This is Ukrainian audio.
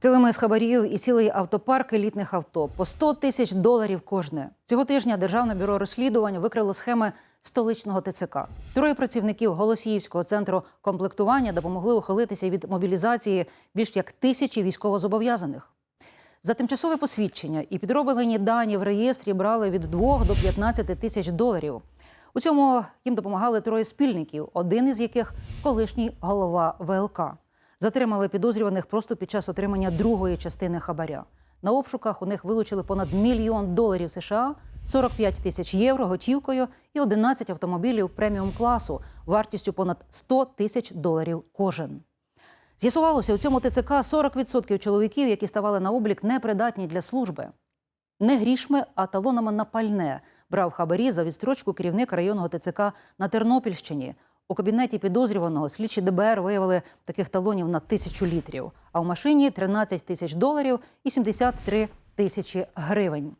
Килими з хабарів і цілий автопарк елітних авто по 100 тисяч доларів кожне. Цього тижня Державне бюро розслідувань викрило схеми столичного ТЦК. Троє працівників Голосіївського центру комплектування допомогли ухилитися від мобілізації більш як тисячі військовозобов'язаних. За тимчасове посвідчення і підроблені дані в реєстрі брали від 2 до 15 тисяч доларів. У цьому їм допомагали троє спільників, один із яких колишній голова ВЛК. Затримали підозрюваних просто під час отримання другої частини хабаря. На обшуках у них вилучили понад мільйон доларів США, 45 тисяч євро готівкою і 11 автомобілів преміум класу вартістю понад 100 тисяч доларів кожен. З'ясувалося, у цьому ТЦК 40% чоловіків, які ставали на облік, непридатні для служби. Не грішми, а талонами на пальне брав хабарі за відстрочку керівник районного ТЦК на Тернопільщині. У кабінеті підозрюваного слідчі ДБР виявили таких талонів на тисячу літрів, а в машині 13 тисяч доларів і 73 тисячі гривень.